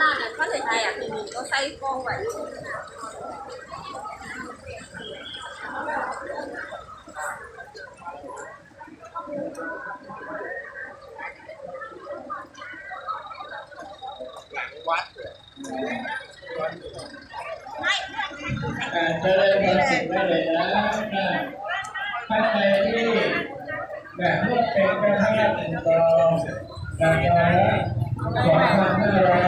ลาเนี่ย เขาใส่ไทยอะคือก็ใส่กองไว้อ่าเจริญพรสิทธิ์ได้เลยนะอ่าท่านใดที่แบบเลือกเป็นเจ้าภาพหนึ่งกองราคาสองพันห้าร้อย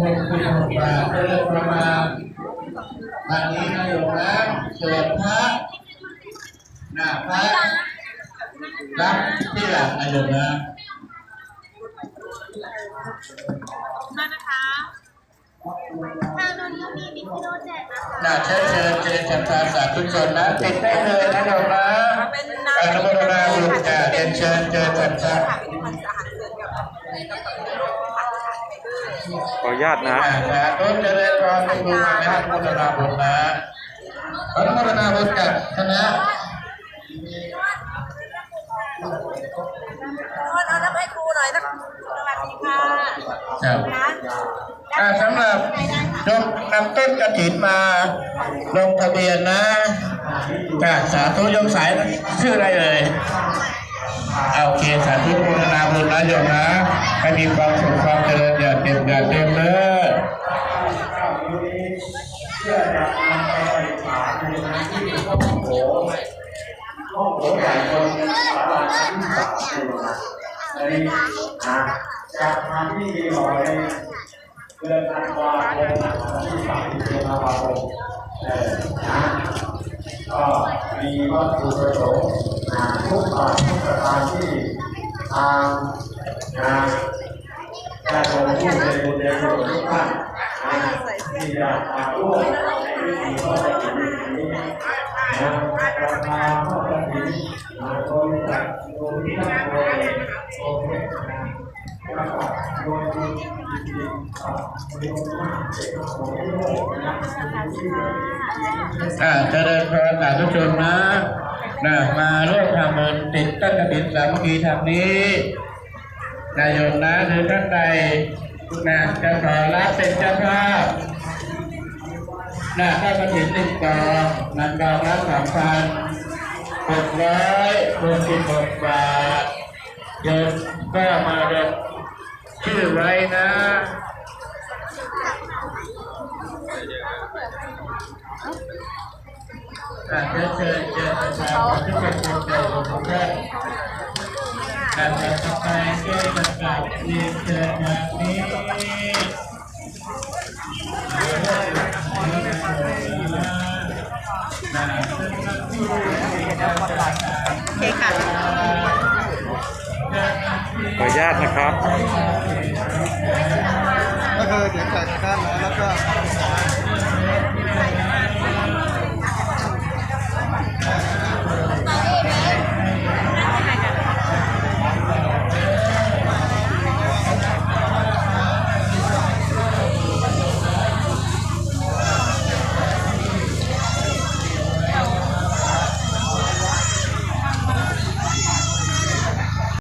หกสิบหกบาทโดยประมาณอันนี้นะโยมนะส่วนพระหน้าพระรับที่หลังนะโยมนะมานะคะ น้นก็มีบิ๊กโนแจกนะคะน่าเชิญเชิญเชิญจันทราสาธุชนนะติดได้เลยนะโยมนะเป็นอนุโมทนาบุญจ้าเรียนเชิญเชิญจันทราเป็นพันอาหารเสริมกับกับผัดอาหารไปด้วยขออนุญาตนะอ่านะต้นเจริญพรเป็นบุญนะอนุโมทนาบุญนะอนุโมทนาบุญกับคณะเอาน้ำให้ครูหน่อยสักสวัสดีค่ะครับอ่า สำหรับลงนำต้นกระถินมาลงทะเบียนนะจ้าสาธุยมสายชื่ออะไรเอ่ยเอาเคสาธุโมทนาบุญนะโยมนะให้มีความสุขความเจริญอย่าเต็มอย่าเต็มเลยห้องโถงใหญ่บนศาลาชั้นที่สามเลยนะอันนี้นะจากทางที่มีหน่อย เดือนธันวาคมวันที่สามเดือนธันวาคมนะก็มีวัตถุประสงค์นะทุกบาททุกสตางค์ที่ทางนญาติโยมผู้ใจบุญใจกุศลทุกท่านนะที่อยากมาร่วมในพิธีทอดกฐินนี้นะราคาเท่ากันนี้นะโดยจากโดยที่ตั้งโดยโอเคนะแล้วก็โดยที่จริงๆ อ่าโดยมากเป็นะเจริญพรสาธุชนนะนะมาร่วมทำบุญติดตั้งกระถินสามัคคีทางนี้นายโยมนะหรือท่านใดนะจะขอรับเป็นเจ้าภาพนะถ้ากระถินหนึ่งกองนันกองละสามพันหกร้อยหกสิบหกบาทโยมก็มาลงชื่อไว้นะ อ่า เชิญเชิญเชิญประชาชนทุกคนทุกคนทุกท่านการจัดไปแก้ประกาศเรียนเชิญทางนี้นะซึ่งท่านผู้กาศโอเคค่ะขออนุญาตนะครับ ก็คือเดี๋ยวจากด้านนั้นแล้วก็